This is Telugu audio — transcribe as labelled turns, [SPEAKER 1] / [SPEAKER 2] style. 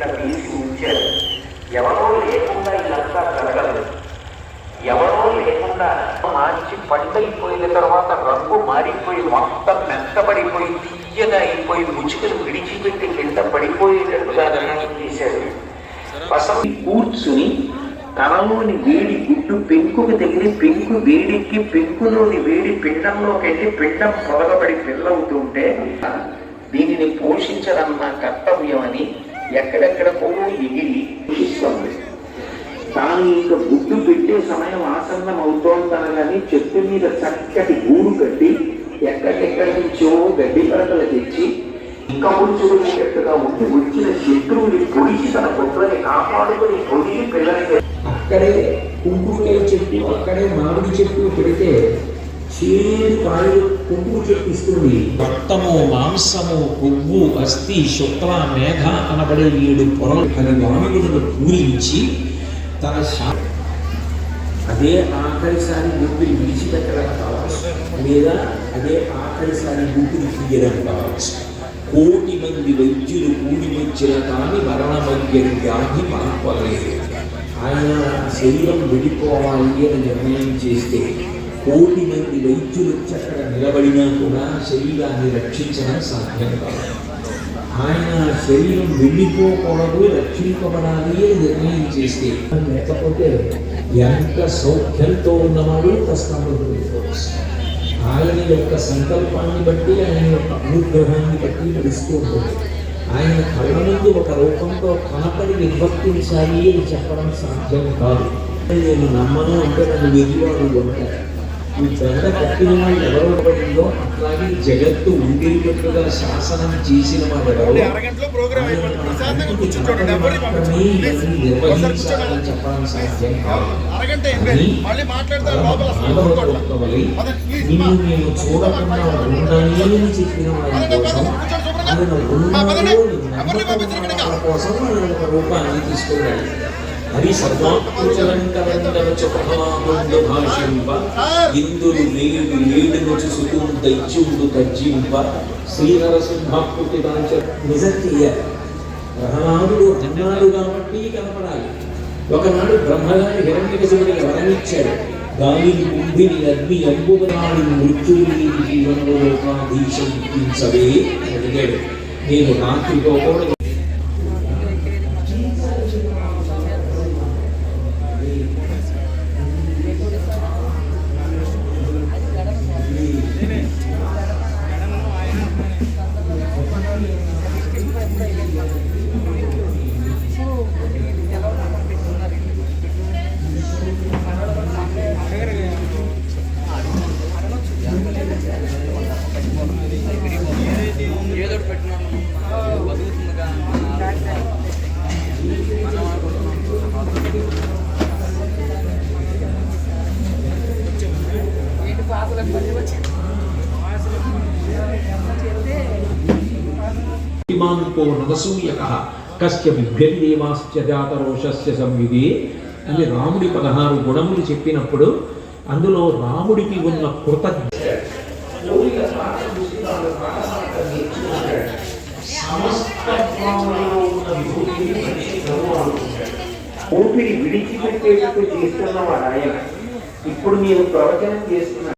[SPEAKER 1] ఇట్లా పీల్చి ఉంచారు ఎవరో లేకుండా ఇదంతా జరగలేదు ఎవరో లేకుండా మార్చి పండైపోయిన తర్వాత రంగు మారిపోయి మొత్తం మెత్తబడిపోయి తీయగా అయిపోయి ముచ్చుకలు విడిచిపెట్టి కింద పడిపోయేటట్టుగా తీశారు వసంత కూర్చుని తనలోని వేడి గుడ్డు పెంకుకు తగిలి పెంకు వేడికి పెంకులోని వేడి పిండంలోకి వెళ్ళి పిండం పొలగబడి పిల్లవుతుంటే దీనిని పోషించడం నా కర్తవ్యం అని ఎక్కడెక్కడ ఎగిరి పోషిస్తుంది తాను ఇంకా గుడ్డు పెట్టే సమయం ఆసన్నం అవుతోందనగాని చెట్టు మీద చక్కటి గూడు కట్టి ఎక్కడెక్కడి నుంచో గడ్డి పరకలు తెచ్చి కబుర్చుకునేటట్టుగా ఉండి వచ్చిన శత్రువుని పొడిచి తన పుత్రుని కాపాడుకుని పొడిచి పిల్లలకి
[SPEAKER 2] అక్కడే కుంకుడుకాయ చెట్టు అక్కడే మామిడి చెట్టు పెడితే కాయలు కుంకుడు చెట్టు ఇస్తుంది
[SPEAKER 3] రక్తము మాంసము కొవ్వు అస్థి శుక్ల మేఘ అనబడే ఏడు పొరలు
[SPEAKER 2] తన వాణులను పూరించి తన శా అదే ఆఖరిసారి ఊపిరి విడిచిపెట్టడం కావచ్చు. లేదా అదే ఆఖరిసారి ఊపిరి తీయడం కావచ్చు. కోటి మంది వైద్యులు కూడి వచ్చిన కానీ మరణమయ్యే వ్యాధి మాపలేదు ఆయన శరీరం విడిపోవాలి అని నిర్ణయం చేస్తే కోటి మంది వైద్యులు వచ్చి అక్కడ నిలబడినా కూడా శరీరాన్ని రక్షించడం సాధ్యం కాదు. ఆయన శరీరం వెళ్ళిపోకూడదు రక్షింపబడాలి అని నిర్ణయం చేస్తే. లేకపోతే ఎంత సౌఖ్యంతో ఉన్నవాడు కష్టంలో ఆయన యొక్క సంకల్పాన్ని బట్టి ఆయన యొక్క అనుగ్రహాన్ని బట్టి నడుస్తూ ఉంటుంది. ఆయన కళ్ళ ముందు ఒక రూపంతో కనపడి నిర్వర్తించాలి అని చెప్పడం సాధ్యం కాదు. నేను నమ్మను అంటే నన్ను వెలివాడు ఉంటారు ఈ బెండ కట్టిన వాళ్ళు ఎవరు పడిందో అట్లాగే జగత్తు ఉండేటట్టుగా శాసనం చేసిన నిర్వహించాలని చెప్పడం సాధ్యం కాదు. నిన్ను నేను చూడకుండా చెప్పిన కోసం ఆయన ఉన్నాడో నమ్మకం వాళ్ళ కోసం ఆయన ఒక రూపాన్ని తీసుకున్నాడు. అది ఇందులు లేడు లేడును చూసుకు దైత్యుడు గర్జింప శ్రీనరసింహాకృతి దాంచ నిజం చెయ్యాలి ప్రహ్లాదుడు అన్నాడు కాబట్టి కనపడాలి. ఒకనాడు బ్రహ్మగారి హిరణ్యకశివుడికి వరమిచ్చాడు. గాలిని కుంభిని అగ్ని అంబుగనాడి మృత్యుని జీవనంలో అడిగాడు. నేను రాత్రితో కూడా
[SPEAKER 4] ఏదో ఒకటి పెట్టినాము బతుకుతుందిగా మనం అనుకుంటున్నాం
[SPEAKER 2] ఇమాంకో నవసూయక కస్య బిభ్యదేవాశ్చ జాతరోషస్య సంవిధి అని రాముడి పదహారు గుణములు చెప్పినప్పుడు అందులో రాముడికి ఉన్న కృతజ్ఞ
[SPEAKER 1] ఊపిరి విడిచిపెట్టేటట్టు చేస్తున్నవాడు ఆయన. ఇప్పుడు మీరు ప్రవచనం చేస్తున్న.